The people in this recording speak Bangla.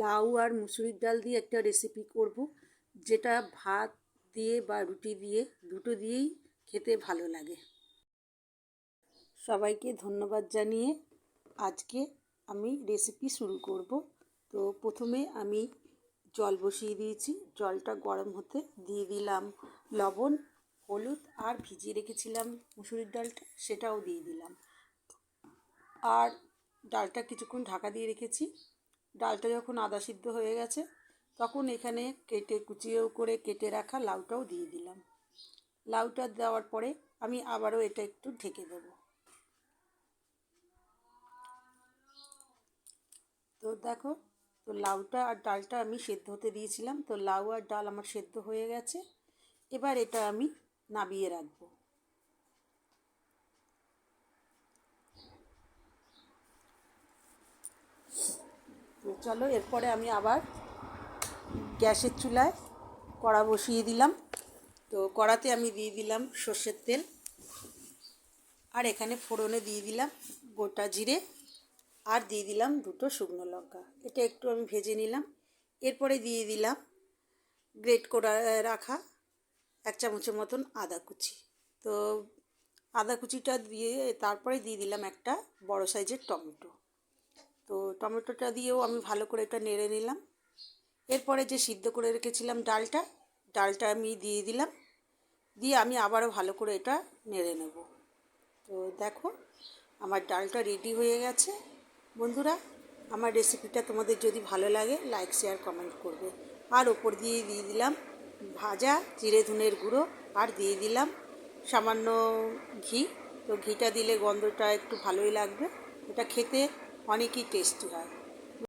লাউ আর মুসুরির ডাল দিয়ে একটা রেসিপি করব, যেটা ভাত দিয়ে বা রুটি দিয়ে, দুটো দিয়েই খেতে ভালো লাগে। সবাইকে ধন্যবাদ জানিয়ে আজকে আমি রেসিপি শুরু করব। তো প্রথমে আমি জল বসিয়ে দিয়েছি, জলটা গরম হতে দিয়ে দিলাম লবণ, হলুদ আর ভিজিয়ে রেখেছিলাম মুসুরির ডালটা, সেটাও দিয়ে দিলাম। আর ডালটা কিছুক্ষণ ঢাকা দিয়ে রেখেছি। ডালটা যখন আদা সিদ্ধ হয়ে গেছে, তখন এখানে কেটে কুচিয়েও করে কেটে রাখা লাউটাও দিয়ে দিলাম। লাউটা দেওয়ার পরে আমি আবারও এটা একটু ঢেকে দেব। তো দেখো, তো লাউটা আর ডালটা আমি সেদ্ধ হতে দিয়েছিলাম। তো লাউ আর ডাল আমার সেদ্ধ হয়ে গেছে। এবার এটা আমি নাবিয়ে রাখব তো চলো, এরপরে আমি আবার গ্যাসের চুলায় কড়া বসিয়ে দিলাম। তো কড়াতে আমি দিয়ে দিলাম সর্ষের তেল। আর এখানে ফোড়নে দিয়ে দিলাম গোটা জিরে। আর দিয়ে দিলাম দুটো শুকনো লঙ্কা। এটা একটু আমি ভেজে নিলাম। এরপরে দিয়ে দিলাম গ্রেট করা রাখা এক চামচের মতন আদা কুচি। তো আদা কুচিটা দিয়ে তারপরে দিয়ে দিলাম একটা বড় সাইজের টমেটো। তো টমেটোটা দিয়েও আমি ভালো করে এটা নেড়ে নিলাম। এরপরে যে সিদ্ধ করে রেখেছিলাম ডালটা ডালটা আমি দিয়ে দিলাম। দিয়ে আমি আবারও ভালো করে এটা নেড়ে নেব। তো দেখো, আমার ডালটা রেডি হয়ে গেছে। বন্ধুরা, আমার রেসিপিটা তোমাদের যদি ভালো লাগে, লাইক, শেয়ার, কমেন্ট করবে। আর ওপর দিয়ে দিয়ে দিলাম ভাজা জিরে ধুনের গুঁড়ো আর দিয়ে দিলাম সামান্য ঘি। তো ঘিটা দিলে গন্ধটা একটু ভালোই লাগবে। এটা খেতে অনেকই টেস্টি হয়।